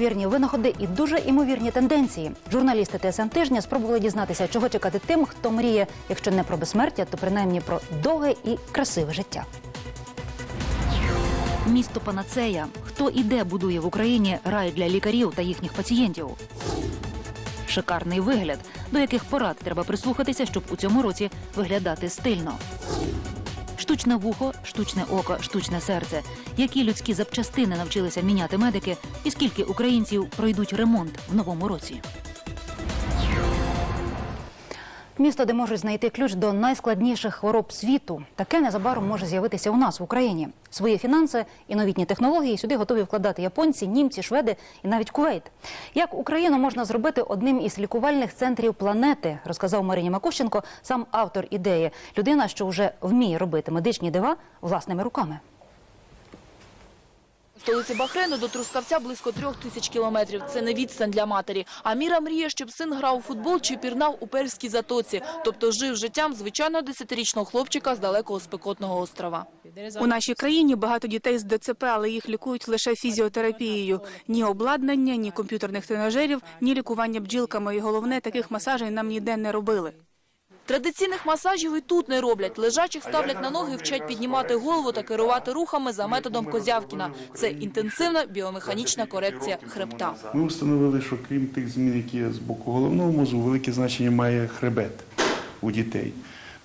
Вірні винаходи і дуже імовірні тенденції. Журналісти ТСН тижня спробували дізнатися, чого чекати тим, хто мріє, якщо не про безсмертя, то принаймні про довге і красиве життя. Місто Панацея. Хто і де будує в Україні рай для лікарів та їхніх пацієнтів? Шикарний вигляд, до яких порад треба прислухатися, щоб у цьому році виглядати стильно. Штучне вухо, штучне око, штучне серце. Які людські запчастини навчилися міняти медики, і скільки українців пройдуть ремонт в новому році? Місто, де можуть знайти ключ до найскладніших хвороб світу, таке незабаром може з'явитися у нас в Україні. Свої фінанси і новітні технології сюди готові вкладати японці, німці, шведи і навіть Кувейт. Як Україну можна зробити одним із лікувальних центрів планети, розказав Марині Макущенко, сам автор ідеї, людина, що вже вміє робити медичні дива власними руками. Столиці Бахрейну до Трускавця близько трьох тисяч кілометрів. Це не відстань для матері. А Міра мріє, щоб син грав у футбол чи пірнав у Перській затоці. Тобто жив життям звичайного десятирічного хлопчика з далекого спекотного острова. У нашій країні багато дітей з ДЦП, але їх лікують лише фізіотерапією. Ні обладнання, ні комп'ютерних тренажерів, ні лікування бджілками. І головне, таких масажів нам ніде не робили. Традиційних масажів і тут не роблять. Лежачих ставлять на ноги, вчать піднімати голову та керувати рухами за методом Козявкіна. Це інтенсивна біомеханічна корекція хребта. Ми встановили, що крім тих змін, які з боку головного мозку, велике значення має хребет у дітей.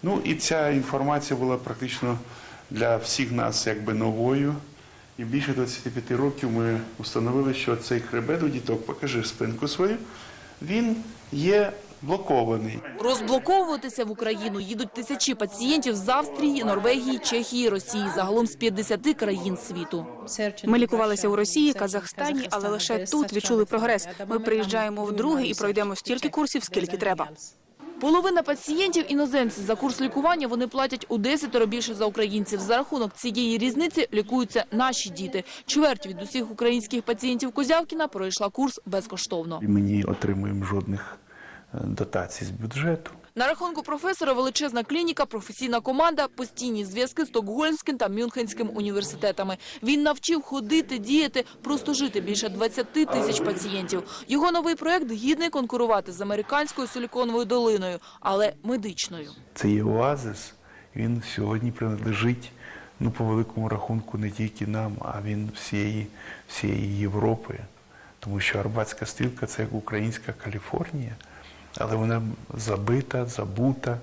Ну і ця інформація була практично для всіх нас якби новою. І більше 25 років ми встановили, що цей хребет у діток, покажи спинку свою, він є блокований. Розблоковуватися в Україну їдуть тисячі пацієнтів з Австрії, Норвегії, Чехії, Росії, загалом з 50 країн світу. Ми лікувалися у Росії, Казахстані, але лише тут відчули прогрес. Ми приїжджаємо вдруге і пройдемо стільки курсів, скільки треба. Половина пацієнтів іноземці за курс лікування вони платять у 10 більше за українців. За рахунок цієї різниці лікуються наші діти. Чверть від усіх українських пацієнтів Козявкіна пройшла курс безкоштовно. І ми не отримуємо жодних дотацій з бюджету. На рахунку професора величезна клініка, професійна команда, постійні зв'язки з Стокгольмським та Мюнхенським університетами. Він навчив ходити, діяти, просто жити більше 20 тисяч пацієнтів. Його новий проект гідний конкурувати з американською силіконовою долиною, але медичною. Це є оазис, він сьогодні принадлежить ну, по великому рахунку не тільки нам, а він всієї, всієї Європи. Тому що Арбатська стрілка це як українська Каліфорнія, але вона забита, забута.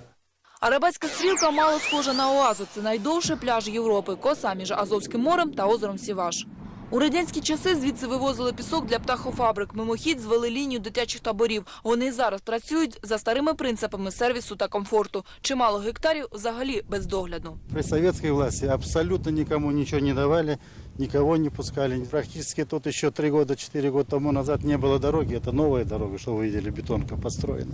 Арабатська стрілка мало схожа на оазу. Це найдовший пляж Європи, коса між Азовським морем та озером Сіваш. У радянські часи звідси вивозили пісок для птахофабрик. Мимохідь звели лінію дитячих таборів. Вони зараз працюють за старими принципами сервісу та комфорту. Чимало гектарів взагалі без догляду. При советской власти абсолютно никому ничего не давали, никого не пускали. Практически тут еще три года, четыре года тому назад не было дороги. Это новая дорога, что вы видели, бетонка построена.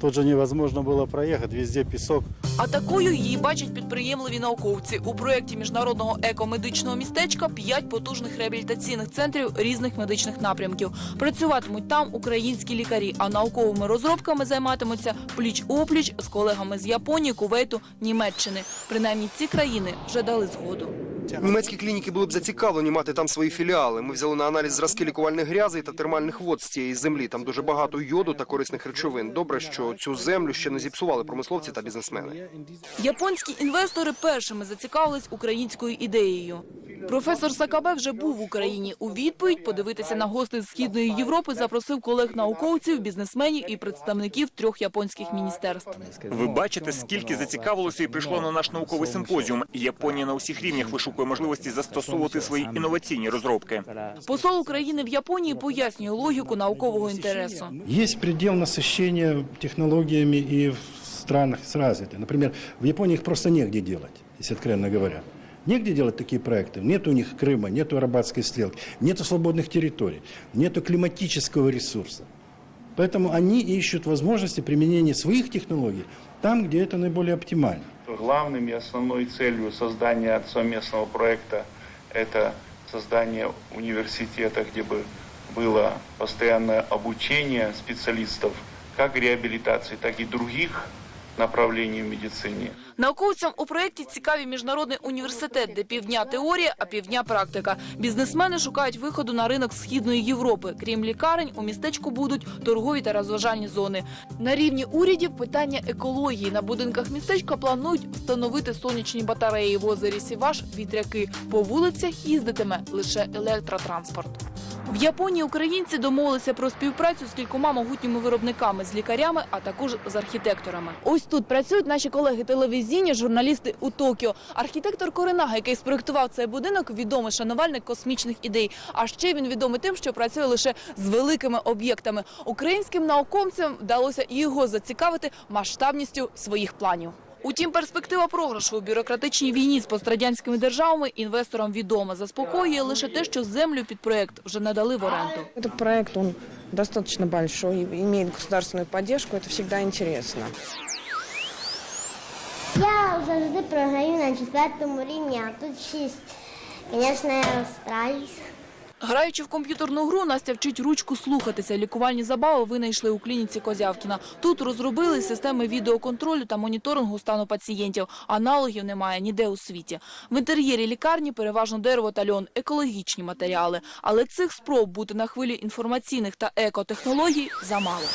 Тут же невозможно было проехать, везде песок. А такою її бачать підприємливі науковці. У проєкті міжнародного екомедичного містечка п'ять потужних реабілітаційних центрів різних медичних напрямків. Працюватимуть там українські лікарі, а науковими розробками займатимуться пліч-опліч з колегами з Японії, Кувейту, Німеччини. Принаймні ці країни вже дали згоду. Німецькі клініки були б зацікавлені мати там свої філіали. Ми взяли на аналіз зразки лікувальних грязей та термальних вод з цієї землі. Там дуже багато йоду та корисних речовин. Добре, що цю землю ще не зіпсували промисловці та бізнесмени. Японські інвестори першими зацікавились українською ідеєю. Професор Сакабе вже був в Україні. У відповідь подивитися на гостей з східної Європи запросив колег-науковців, бізнесменів і представників трьох японських міністерств. Ви бачите, скільки зацікавилося і прийшло на наш науковий симпозіум. Японія на усіх рівнях вишукує можливості застосовувати свої інноваційні розробки. Посол України в Японії пояснює логіку наукового інтересу. Есть предел насыщения технологиями и в странах с развитыми. Например, в Японии их просто негде делать, если откровенно говоря. Негде делать такие проекты. Нет у них Крыма, нет арабатской стрелки, нет свободных территорий, нет климатического ресурса. Поэтому они ищут возможности применения своих технологий там, где это наиболее оптимально. Главным и основной целью создания совместного проекта это создание университета, где бы было постоянное обучение специалистов как реабилитации, так и других направлений в медицине. Науковцям у проєкті цікаві міжнародний університет, де півдня теорія, а півдня практика. Бізнесмени шукають виходу на ринок східної Європи. Крім лікарень, у містечку будуть торгові та розважальні зони. На рівні урядів питання екології. На будинках містечка планують встановити сонячні батареї в озері Сіваш, вітряки. По вулицях їздитиме лише електротранспорт. В Японії українці домовилися про співпрацю з кількома могутніми виробниками, з лікарями, а також з архітекторами. Ось тут працюють наші колеги телевізійні журналісти у Токіо. Архітектор Коренага, який спроектував цей будинок, відомий шанувальник космічних ідей. А ще він відомий тим, що працює лише з великими об'єктами. Українським науковцям вдалося його зацікавити масштабністю своїх планів. Утім, перспектива програшу у бюрократичній війні з пострадянськими державами інвесторам відома. Заспокоює лише те, що землю під проект вже надали в оренду. Этот проект, он достаточно большой, имеет государственную поддержку, это всегда интересно. Я завжди програю на четвертому рівні, а тут шість. Звісно, я розстраюсь. Граючи в комп'ютерну гру, Настя вчить ручку слухатися. Лікувальні забави винайшли у клініці Козявкіна. Тут розробили системи відеоконтролю та моніторингу стану пацієнтів. Аналогів немає ніде у світі. В інтер'єрі лікарні переважно дерево та льон, екологічні матеріали. Але цих спроб бути на хвилі інформаційних та екотехнологій замало.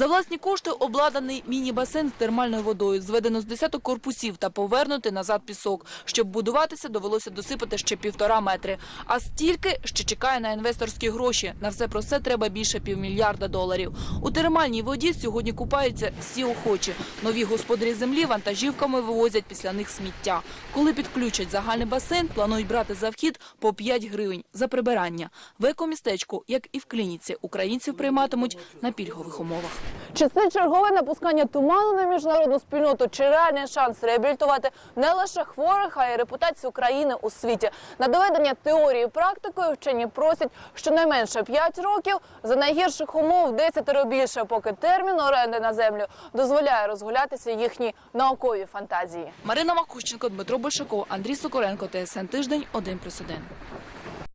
За власні кошти обладнаний міні-басейн з термальною водою. Зведено з десяток корпусів та повернути назад пісок. Щоб будуватися, довелося досипати ще півтора метри. А стільки ще чекає на інвесторські гроші. На все про це треба більше півмільярда доларів. У термальній воді сьогодні купаються всі охочі. Нові господарі землі вантажівками вивозять після них сміття. Коли підключать загальний басейн, планують брати за вхід по 5 гривень за прибирання. В екомістечку, як і в клініці, українців прийматимуть на пільгових умовах. Чи це чергове напускання туману на міжнародну спільноту, чи реальний шанс реабілітувати не лише хворих, а й репутацію країни у світі? На доведення теорії практикою вчені просять щонайменше 5 років, за найгірших умов 10 більше, поки термін оренди на землю дозволяє розгулятися їхні наукові фантазії. Марина Макущенко, Дмитро Большаков, Андрій Сокоренко, ТСН Тиждень, 1+,1.